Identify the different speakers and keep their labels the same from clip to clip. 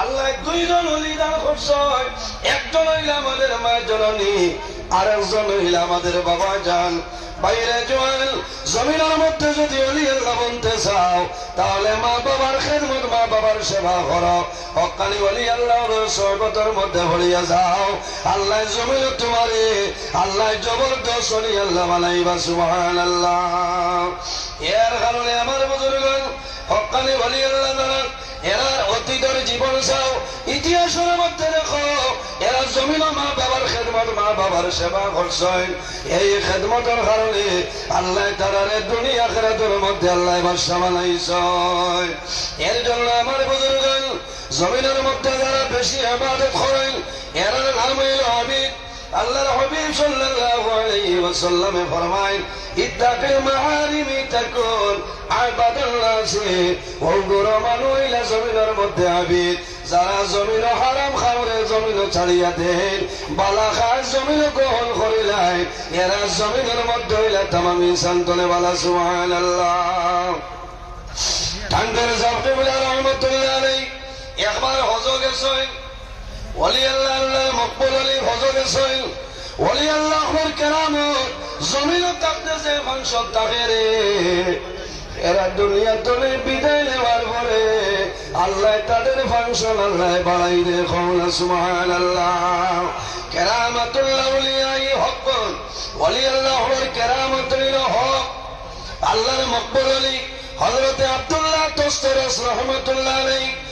Speaker 1: আল্লাহ দুইজন হলি দান করছে একজন হইল আমাদের মায়ের জননী আর একজন হইল আমাদের বাবা যান বাইরে জোয়াল, জমিনের মধ্যে যদি অলি আল্লাহ বলতে চাও তাহলে মা বাবার খেদমত, মা বাবার সেবা করো। হকানি অলি আল্লাহর সৈবতের মধ্যে ভরিয়া যাও। আল্লাহ জমিন তোমারে, আল্লাহ জবরদস্ত অলি আল্লাহ বানাইবা সুবহান আল্লাহ এর কারণে আমার বুজুর্গ হকানি অলি আল্লাহ জীবন চাও ইতিহাসের মধ্যে দেখো এরা জমিন মা বাবার খেদমত, মা বাবার সেবা করছেন এই খেদমতের কারণে আল্লাহ তারারে দুনিয়া খেরাতের মধ্যে আল্লাহ বাসা বানাইছেন এর জন্য আমার বুজুর্গ জমিনের মধ্যে যারা বেশি আবাদত করেন এরা নাম হাবিব আল্লাহর হাবিব সাল্লাল্লাহু আলাইহি ওয়াসাল্লামে ফরমায়, ইত্তাকিল মাহারিমি তাকুন আবাদাল্লাহি ও গুরু মানুইলা জমিনের মধ্যে আবিদ। যারা জমিন হারাম খাওয়ারে জমিন ছাড়িয়া দেন, বালা খায় জমিন গ্রহণ করিলাই এরা হইলা তামাম ইনসান বালা, সুবহানাল্লাহ। ঠান্ডার জাবকে বলে রহমতুল্লাহ আলাইহি একবার হজ গেছেন ওলি আল্লাহ আল্লাহ মকবুল আলী হজ গেছেন ওলি আল্লাহর কেরামত, জমিন থাকতে যে ফাংশন থাকে রে। এরা দুনিয়া বিদায় নেওয়ার পরে আল্লাহ তাদের ফাংশন আল্লাহ বাড়াই দে খোলা সুবহান আল্লাহ কেরামতুল্লাহ উলিয়াই হক ওলি আল্লাহর কেরামতুল হক। আল্লাহর মকবুল আলী হজরতে আব্দুল্লাহ তোস্তরস রহমতুল্লাহ আলী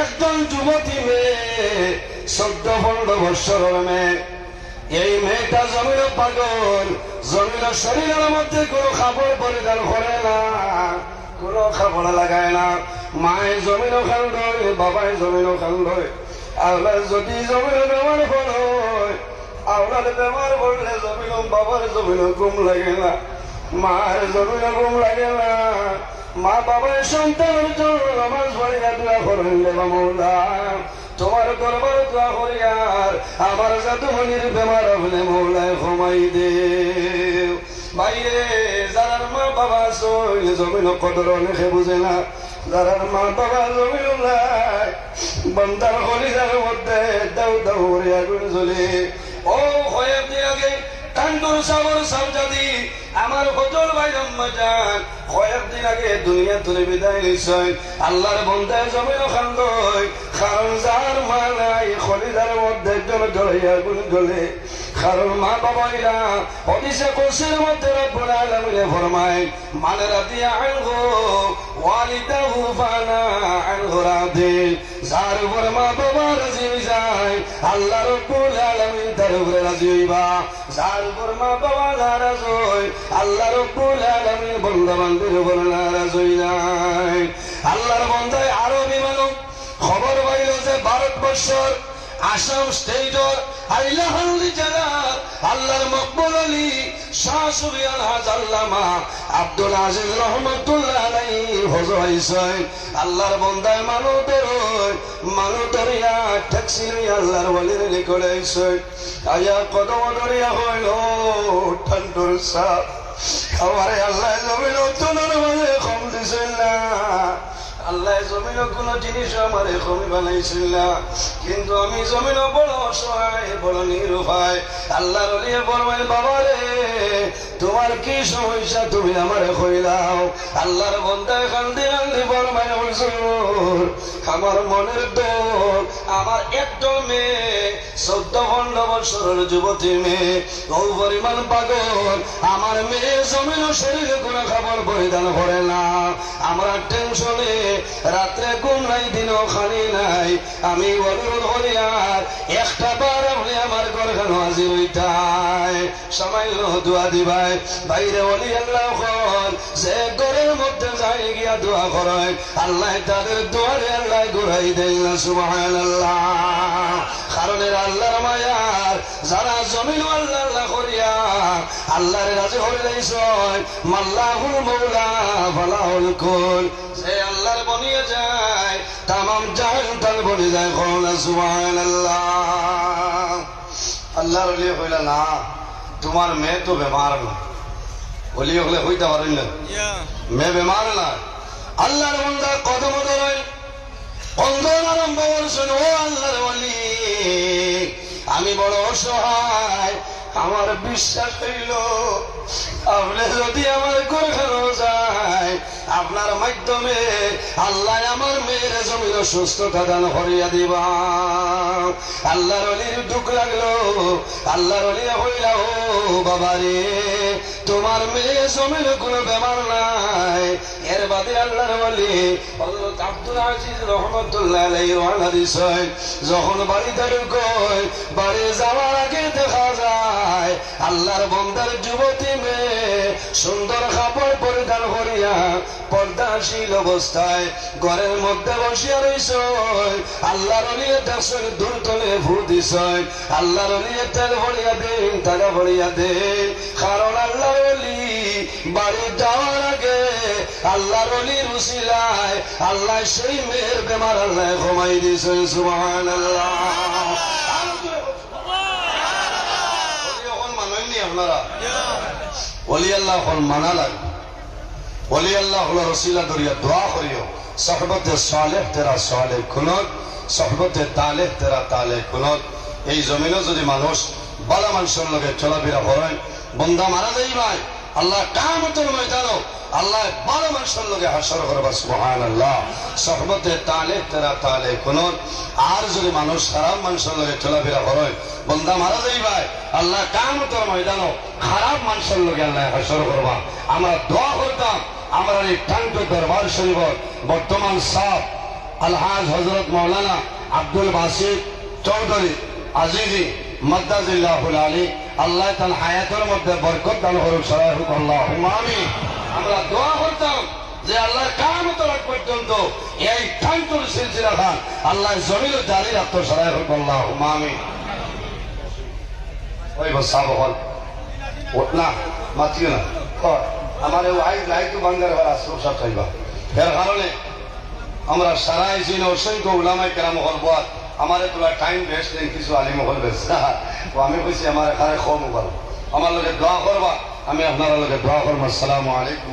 Speaker 1: একজন যুবতী মেয়ে চোদ্দ পনেরো বৎসরের মেয়ে। এই মেয়েটা জমির পাগল জমির শরীরের মধ্যে কোনো খাবার পরিধান করে না, কোনো খাবার লাগায় না। মায়ে জমিন খান্ডয় বাবাই জমিন খান্ডয় আল্লাহ যদি জমিন বেমার হয় আপনার বেমার পড়লে জমিন বাবার জমিন ঘুম লাগে না মার জমিন ঘুম লাগে না। মা বাবার সন্তানের জন্য নামাজ পড়িয়া দোয়া করেন দেবা মৌলা। তোমার দরবার দোয়া করিয়ার আমার জাদুমনির বেমার হলে মৌলায় ঘুমাই দে। বাইরে যারার মা বাবা সই জমিন কদর অনেকে বুঝে না। যারার মা বাবা জমিন বন্দার হলিদার মধ্যে দাউ দাউ করে আগুন জ্বলে। ও দিন আগে সামজাদি আমার হজর ভাই আগে দুনিয়া তুলে বিদায় আল্লাহর বন্ধায় কারণ যার মা খলিদার মধ্যে আগুন জ্বলে কারণ মা বাবা ইরা হদিসে কোষের মধ্যে রব্বুল আলামিনে ফরমায় মানে রাদিন। যার উপর মা বাবা রাজি আল্লাহ রব্বুল আলামিন তার উপরে রাজি হইবা। যার উপর মা বাবা নারাজ হই আল্লাহ রব্বুল আলামিন বন্ধা বান্ধবের উপর নারাজ হই নাই। আল্লাহর বন্ধায় আরও বিমান খবর পাইল যে, ভারতবর্ষর আসাম স্টেটর জেলা আল্লাহর মকবুল আলী, শাহ সুবিয়ান হাজ আল্লামা আব্দুল আজিজ রহমতুল্লাহ আল্লাহর বন্দায় মানুষের মানুষের ইয়া ট্যাক্সি লই আল্লাহর ওয়ালির নিকলে আইছেন। আয়া কদম দরিয়া হইল, ঠান্ডুর সাপ আমারে আল্লাহ জমিন কম দিছেন না। আল্লাহ জমিন কোনো জিনিস আমার কমি বানাইছিল কিন্তু আমি জমিন বড় অসহায়। বড় আল্লাহ রলিয়ে বাবা রে, তোমার কি সমস্যা? তুমি আমার কইলাও আল্লাহর বন্ধায় কান্দি কান্দি বলবেন হুজুর। আমার মনের দোল, আমার মেয়ে, চোদ্দ পনেরো বছরের যুবতী মেয়ে। ও পরিমাণ পাগল, আমার মেয়ে জমিন শরীরে কোনো খাবার পরিধান করে না। আমরা টেনশনে, রাত্রে ঘুম নাই, দিনও খানি নাই। আমি অনুরোধ করি আর একটা বার আপনি আমার ঘর কেন হাজির হইতাই? সামান্য দোয়া দিবাই। বাইরে বলি আল্লাহ যে ঘরের মধ্যে যাই গিয়া দোয়া করেন আল্লাহ তাদের দোয়ারে আল্লাহ ঘুরাই দেন না সুবহান আল্লাহ কারণের আল্লাহর মায়ার, যারা জমিন আল্লাহ আল্লাহ করিয়া, আল্লাহর রাজি হয়ে যাইছয় মাল্লাহুল মৌলা, ফালাহুল কুল। যে আল্লাহর বনিয়ে যায় তামাম জাহান তাল বনে যায় করোনা সুবহান আল্লাহ আল্লাহর লিয়ে কইলা না তোমার মেয়ে তো বেমার না। বলি হলে হইতে পারেন না। মেয়ে বেমার না। আল্লাহর অন্ধন আরম্ভ করছেন ও আল্লাহর বলি আমি বড় অসহায় আমার বিশ্বাস হইল, আপনি যদি আমার করে যায়, আপনার মাধ্যমে আল্লাহ আমার মেয়ের জমির সুস্থতা দান করিয়া দিবা। আল্লাহর অলির দুঃখ লাগল, আল্লাহর অলিয়া হইলা, ও বাবা রে তোমার মেয়ে জমির কোনো বেমার নাই এর বাদে আল্লাহর বলি আব্দুল আজিজ রহমতুল্লাহ যখন বাড়ি যাওয়ার আগে দেখা যায়, আল্লাহর বন্দার যুবতী মেয়ে সুন্দর কাপড় পরিধান করিয়া পর্দাশীল অবস্থায়, ঘরের মধ্যে বসিয়া রইছ। আল্লাহর অলিয়ে দূর তলে ভূ দিছ। আল্লাহর তেল ভরিয়া দেন, তারা ভরিয়া দেন কারণ আল্লাহর অলি বাড়ি যাওয়ার আগে আল্লাহর অলির উসিলায় আল্লাহ সেই মেয়ের বেমার আল্লাহ ঘুমাই দিয়েছেন সুবহান আল্লাহ আপনারা? অলি আল্লাহ হল মানা লাগবে অলি আল্লাহ হল রসিলা দরিয়া, দোয়া করিও। সালেহ খুনত এই জমিনে যদি মানুষ বালা মানুষের লগে চলাফেরা করেন বন্ধা মারা যাই ভাই আল্লাহ কামতের ময়দানো আল্লাহ বালা মানুষের লগে হাসর করবা সুবহান আল্লাহ সহবতে তালেহ তেরা তালেহ খুনত আর যদি মানুষ খারাপ মানুষের লগে চলাফেরা করেন বন্ধা মারা যাই ভাই আল্লাহ কামতের ময়দানো খারাপ মানুষের লগে আল্লাহ হাসর করবা। আমরা দোয়া করতাম, আমরা এই টাঙ্ক দরবার শরীফ বর্তমান সাহ আলহাজ হজরত মৌলানা আব্দুল বাসির চৌধুরী আজিজি মদ্দাজিল্লাহুল আলী আল্লাহ তার হায়াতের মধ্যে বরকত দান করুক সরাই হোক আল্লাহ আমি আমরা দোয়া করতাম যে আল্লাহ কামতর পর্যন্ত এই টাঙ্কুর সিলসিলা খান। আল্লাহ জমিল জারি রাখতো সরাই হোক আল্লাহ আমি ওই বসা বল। না মাতিও না। আমার ওয়াইফ লাইটু বাঙ্গার আসলো সব চাইবা। এর কারণে আমরা সারাই দিন অসংখ্য উলামাই কেরাম হল বাদ আমার তোলা টাইম বেস্ট নেই, কিছু আলিম হল বেশ তো আমি কইছি, আমার এখানে করো আমার লগে দোয়া করবা, আমি আপনার লগে দোয়া করব। আসসালামু আলাইকুম।